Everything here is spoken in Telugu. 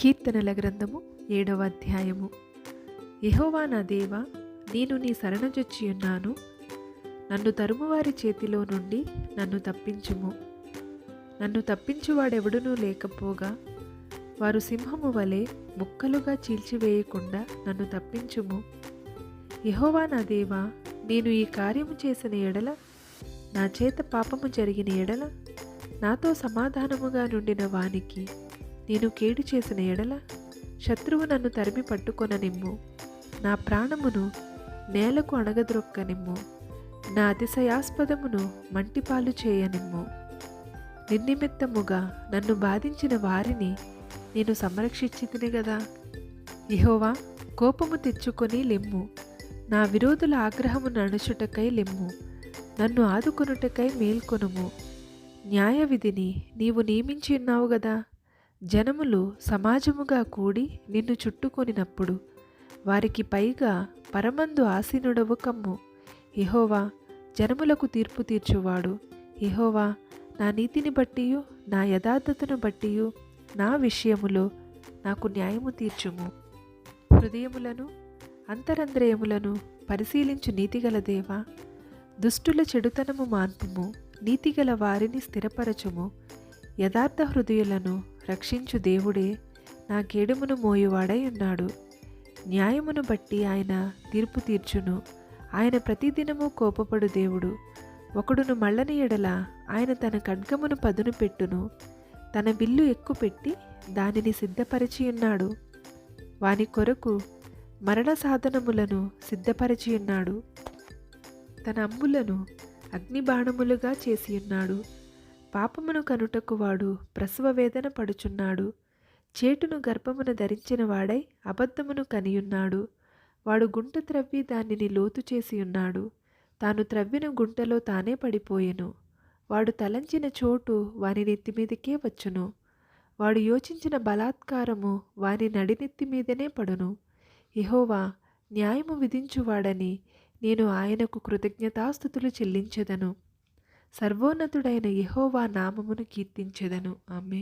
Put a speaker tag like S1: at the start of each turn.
S1: కీర్తనల గ్రంథము ఏడవ అధ్యాయము. యహోవా నా దేవ నేను నీ శరణజొచ్చి ఉన్నాను. నన్ను తరుమువారి చేతిలో నుండి నన్ను తప్పించుము. నన్ను తప్పించువాడెవడునూ లేకపోగా వారు సింహము వలె ముక్కలుగా చీల్చివేయకుండా నన్ను తప్పించుము. యహోవా నా దేవ నేను ఈ కార్యము చేసిన ఎడల నా చేత పాపము జరిగిన ఎడల నాతో సమాధానముగా నుండిన వానికి నేను కేడు చేసిన ఎడల శత్రువు నన్ను తరిమి పట్టుకొననిమ్ము. నా ప్రాణమును నేలకు అణగద్రొక్కనిమ్ము. నా అతిశయాస్పదమును మంటిపాలు చేయనిమ్ము. నిర్నిమిత్తముగా నన్ను బాధించిన వారిని నేను సంరక్షించితిని గదా. ఇహోవా కోపము తెచ్చుకొని లెమ్ము. నా విరోధుల ఆగ్రహము నడుచుటకై లెమ్ము. నన్ను ఆదుకొనుటకై మేల్కొనుము. న్యాయ విధిని నీవు నియమించి ఉన్నావు గదా. జనములు సమాజముగా కూడి నిన్ను చుట్టుకొనినప్పుడు వారికి పైగా పరమందు ఆసీనుడవు కమ్ము ఇహోవా జనములకు తీర్పు తీర్చువాడు. ఇహోవా నా నీతిని బట్టియు నా యథార్థతను బట్టియు నా విషయములో నాకు న్యాయము తీర్చుము. హృదయములను అంతరంద్రయములను పరిశీలించు నీతిగల దేవా దుష్టుల చెడుతనము మాన్పుము. నీతిగల వారిని స్థిరపరచుము. యథార్థ హృదయులను రక్షించు దేవుడే నా గేడుమును మోయువాడై ఉన్నాడు. న్యాయమును బట్టి ఆయన తీర్పు తీర్చును. ఆయన ప్రతిదినము కోపపడు దేవుడు. ఒకడును మళ్ళని ఎడల ఆయన తన ఖడ్గమును పదును పెట్టును. తన బిల్లు ఎక్కుపెట్టి దానిని సిద్ధపరిచి ఉన్నాడు. వాని కొరకు మరణ సాధనములను సిద్ధపరిచి ఉన్నాడు. తన అమ్ములను అగ్నిబాణములుగా చేసి ఉన్నాడు. పాపమును కనుటకు వాడు ప్రసవ వేదన పడుచున్నాడు. చేటును గర్భమున ధరించిన వాడై అబద్ధమును కనియున్నాడు. వాడు గుంట త్రవ్వి దానిని లోతు చేసి ఉన్నాడు. తాను త్రవ్విన గుంటలో తానే పడిపోయెను. వాడు తలంచిన చోటు వాని నెత్తి మీదకే వచ్చును. వాడు యోచించిన బలాత్కారము వాని నడినెత్తి మీదనే పడును. ఇహోవా న్యాయము విధించువాడని నేను ఆయనకు కృతజ్ఞతాస్థుతులు చెల్లించెదను. సర్వోన్నతుడైన యహోవా నామమును కీర్తించెదను. ఆమె